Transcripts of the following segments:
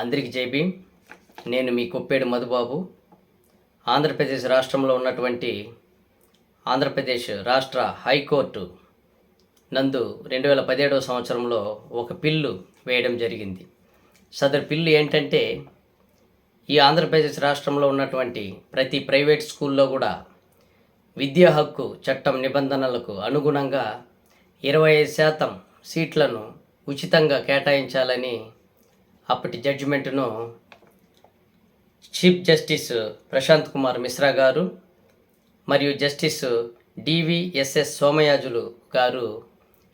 అందరికీ జైబీ నేను మీ కుప్పేడు మధుబాబు. ఆంధ్రప్రదేశ్ రాష్ట్రంలో ఉన్నటువంటి ఆంధ్రప్రదేశ్ రాష్ట్ర హైకోర్టు నందు రెండు వేల పదిహేడవ సంవత్సరంలో ఒక పిల్లు వేయడం జరిగింది. సదరు పిల్లు ఏంటంటే ఈ ఆంధ్రప్రదేశ్ రాష్ట్రంలో ఉన్నటువంటి ప్రతి ప్రైవేట్ స్కూల్లో కూడా విద్యా హక్కు చట్టం నిబంధనలకు అనుగుణంగా ఇరవై ఐదు శాతం సీట్లను ఉచితంగా కేటాయించాలని అప్పటి జడ్జిమెంటును చీఫ్ జస్టిస్ ప్రశాంత్ కుమార్ మిశ్రా గారు మరియు జస్టిస్ డివిఎస్ఎస్ సోమయాజులు గారు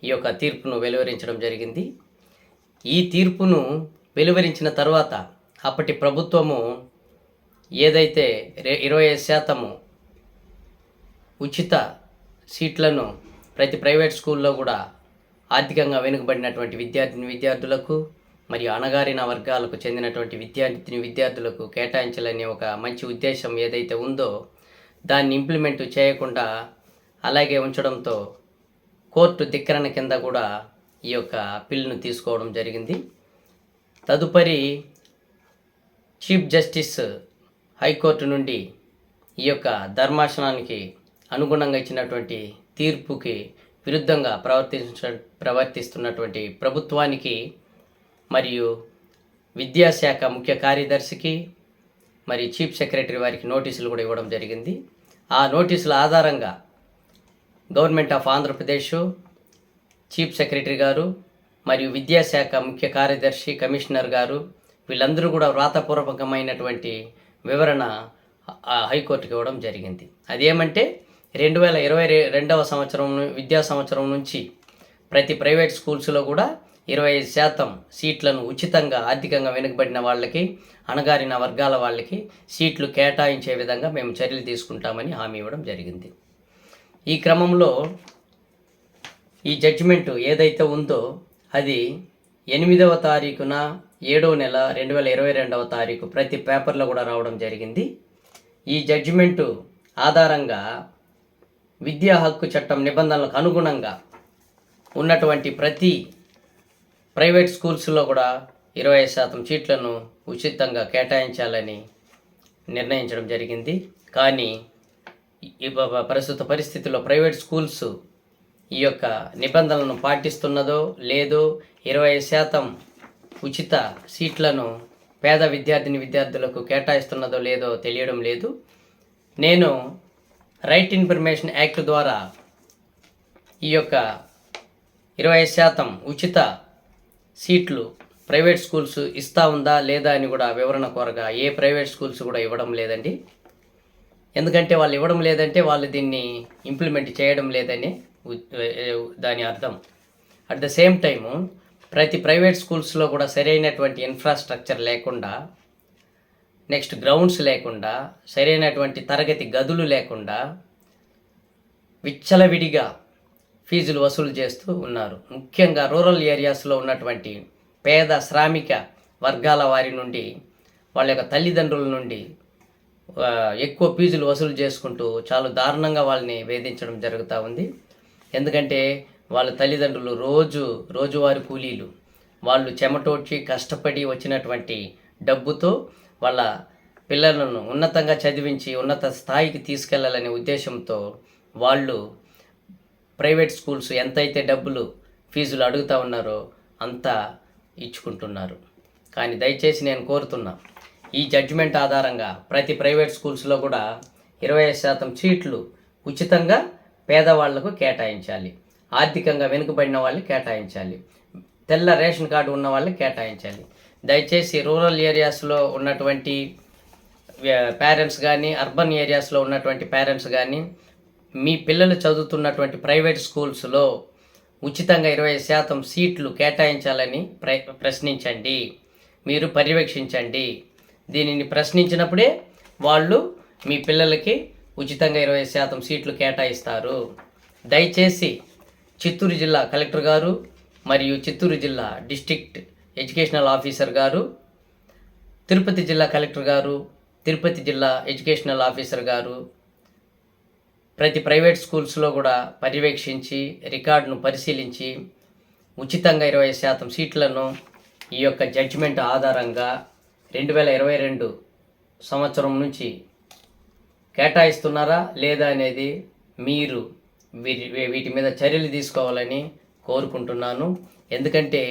ఈ యొక్క తీర్పును వెలువరించడం జరిగింది. ఈ తీర్పును వెలువరించిన తర్వాత అప్పటి ప్రభుత్వము ఏదైతే ఇరవై ఐదు శాతము ఉచిత సీట్లను ప్రతి ప్రైవేట్ స్కూల్లో కూడా ఆర్థికంగా వెనుకబడినటువంటి విద్యార్థిని విద్యార్థులకు మరియు అణగారిన వర్గాలకు చెందినటువంటి విద్యార్థిని విద్యార్థులకు కేటాయించాలనే ఒక మంచి ఉద్దేశం ఏదైతే ఉందో దాన్ని ఇంప్లిమెంట్ చేయకుండా అలాగే ఉంచడంతో కోర్టు ధిక్కరణ కింద కూడా ఈ యొక్క పిల్లును తీసుకోవడం జరిగింది. తదుపరి చీఫ్ జస్టిస్ హైకోర్టు నుండి ఈ యొక్క ధర్మాసనానికి అనుగుణంగా ఇచ్చినటువంటి తీర్పుకి విరుద్ధంగా ప్రవర్తించ ప్రవర్తిస్తున్నటువంటి ప్రభుత్వానికి మరియు విద్యాశాఖ ముఖ్య కార్యదర్శికి మరి చీఫ్ సెక్రటరీ వారికి నోటీసులు కూడా ఇవ్వడం జరిగింది. ఆ నోటీసుల ఆధారంగా government of Andhra Pradesh chief secretary గారు మరియు విద్యాశాఖ ముఖ్య కార్యదర్శి కమిషనర్ గారు వీళ్ళందరూ కూడా వ్రాతపూర్వకమైనటువంటి వివరణ హైకోర్టుకి ఇవ్వడం జరిగింది. అదేమంటే రెండు వేల ఇరవై రెండవ సంవత్సరం ను- విద్యా సంవత్సరం నుంచి ప్రతి ప్రైవేట్ స్కూల్స్లో కూడా ఇరవై ఐదు శాతం సీట్లను ఉచితంగా ఆర్థికంగా వెనుకబడిన వాళ్ళకి అణగారిన వర్గాల వాళ్ళకి సీట్లు కేటాయించే విధంగా మేము చర్యలు తీసుకుంటామని హామీ ఇవ్వడం జరిగింది. ఈ క్రమంలో ఈ జడ్జిమెంట్ ఏదైతే ఉందో అది ఎనిమిదవ తారీఖున ఏడవ నెల రెండు వేల ఇరవై రెండవ తారీఖు ప్రతి పేపర్లో కూడా రావడం జరిగింది. ఈ జడ్జిమెంటు ఆధారంగా విద్యా హక్కు చట్టం నిబంధనలకు అనుగుణంగా ఉన్నటువంటి ప్రతి ప్రైవేట్ స్కూల్స్లో కూడా ఇరవై ఐదు శాతం సీట్లను ఉచితంగా కేటాయించాలని నిర్ణయించడం జరిగింది. కానీ ప్రస్తుత పరిస్థితుల్లో ప్రైవేట్ స్కూల్స్ ఈ యొక్క నిబంధనలను పాటిస్తున్నదో లేదో ఇరవై ఐదు శాతం ఉచిత సీట్లను పేద విద్యార్థిని విద్యార్థులకు కేటాయిస్తున్నదో లేదో తెలియడం లేదు. నేను రైట్ ఇన్ఫర్మేషన్ యాక్ట్ ద్వారా ఈ యొక్క ఇరవై ఐదు శాతం ఉచిత సీట్లు ప్రైవేట్ స్కూల్స్ ఇస్తా ఉందా లేదా అని కూడా వివరణ కోరగా ఏ ప్రైవేట్ స్కూల్స్ కూడా ఇవ్వడం లేదండి. ఎందుకంటే వాళ్ళు ఇవ్వడం లేదంటే వాళ్ళు దీన్ని ఇంప్లిమెంట్ చేయడం లేదని దాని అర్థం. అట్ ద సేమ్ టైము ప్రతి ప్రైవేట్ స్కూల్స్లో కూడా సరైనటువంటి ఇన్ఫ్రాస్ట్రక్చర్ లేకుండా నెక్స్ట్ గ్రౌండ్స్ లేకుండా సరైనటువంటి తరగతి గదులు లేకుండా విచ్చలవిడిగా ఫీజులు వసూలు చేస్తూ ఉన్నారు. ముఖ్యంగా రూరల్ ఏరియాస్లో ఉన్నటువంటి పేద శ్రామిక వర్గాల వారి నుండి వాళ్ళ యొక్క తల్లిదండ్రుల నుండి ఎక్కువ ఫీజులు వసూలు చేసుకుంటూ చాలా దారుణంగా వాళ్ళని వేధించడం జరుగుతూ ఉంది. ఎందుకంటే వాళ్ళ తల్లిదండ్రులు రోజు రోజువారి కూలీలు. వాళ్ళు చెమటోడ్చి కష్టపడి వచ్చినటువంటి డబ్బుతో వాళ్ళ పిల్లలను ఉన్నతంగా చదివించి ఉన్నత స్థాయికి తీసుకెళ్ళాలనే ఉద్దేశంతో వాళ్ళు ప్రైవేట్ స్కూల్స్ ఎంతైతే డబ్బులు ఫీజులు అడుగుతా ఉన్నారో అంతా ఇచ్చుకుంటున్నారు. కానీ దయచేసి నేను కోరుతున్నా ఈ జడ్జిమెంట్ ఆధారంగా ప్రతి ప్రైవేట్ స్కూల్స్లో కూడా ఇరవై ఐదు శాతం సీట్లు ఉచితంగా పేదవాళ్ళకు కేటాయించాలి. ఆర్థికంగా వెనుకబడిన వాళ్ళు కేటాయించాలి. తెల్ల రేషన్ కార్డు ఉన్న వాళ్ళని కేటాయించాలి. దయచేసి రూరల్ ఏరియాస్లో ఉన్నటువంటి పేరెంట్స్ కానీ అర్బన్ ఏరియాస్లో ఉన్నటువంటి పేరెంట్స్ కానీ మీ పిల్లలు చదువుతున్నటువంటి ప్రైవేట్ స్కూల్స్లో ఉచితంగా ఇరవై శాతం సీట్లు కేటాయించాలని ప్ర ప్రశ్నించండి. మీరు పర్యవేక్షించండి. దీనిని ప్రశ్నించినప్పుడే వాళ్ళు మీ పిల్లలకి ఉచితంగా ఇరవై శాతం సీట్లు కేటాయిస్తారు. దయచేసి చిత్తూరు జిల్లా కలెక్టర్ గారు మరియు చిత్తూరు జిల్లా డిస్టిక్ట్ ఎడ్యుకేషనల్ ఆఫీసర్ గారు తిరుపతి జిల్లా కలెక్టర్ గారు తిరుపతి జిల్లా ఎడ్యుకేషనల్ ఆఫీసర్ గారు ప్రతి ప్రైవేట్ స్కూల్స్లో కూడా పర్యవేక్షించి రికార్డును పరిశీలించి ఉచితంగా ఇరవై శాతం సీట్లను ఈ యొక్క జడ్జిమెంట్ ఆధారంగా రెండు వేల ఇరవై రెండు సంవత్సరం నుంచి కేటాయిస్తున్నారా లేదా అనేది మీరు వీటి వీటి మీద చర్యలు తీసుకోవాలని కోరుకుంటున్నాను. ఎందుకంటే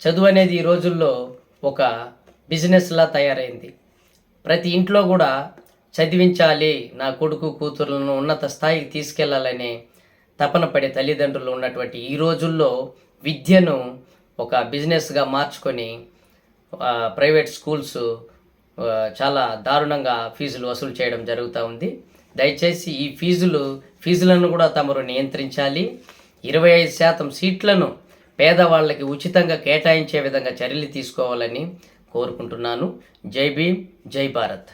చదువు అనేది ఈ రోజుల్లో ఒక బిజినెస్లా తయారైంది. ప్రతి ఇంట్లో కూడా చదివించాలి. నా కొడుకు కూతురులను ఉన్నత స్థాయికి తీసుకెళ్ళాలనే తపన పడే తల్లిదండ్రులు ఉన్నటువంటి ఈ రోజుల్లో విద్యను ఒక బిజినెస్గా మార్చుకొని ప్రైవేట్ స్కూల్స్ చాలా దారుణంగా ఫీజులు వసూలు చేయడం జరుగుతూ ఉంది. దయచేసి ఈ ఫీజులు ఫీజులను కూడా తమరు నియంత్రించాలి. ఇరవై ఐదు శాతం సీట్లను పేదవాళ్ళకి ఉచితంగా కేటాయించే విధంగా చర్యలు తీసుకోవాలని కోరుకుంటున్నాను. జై భీమ్ జై భారత్.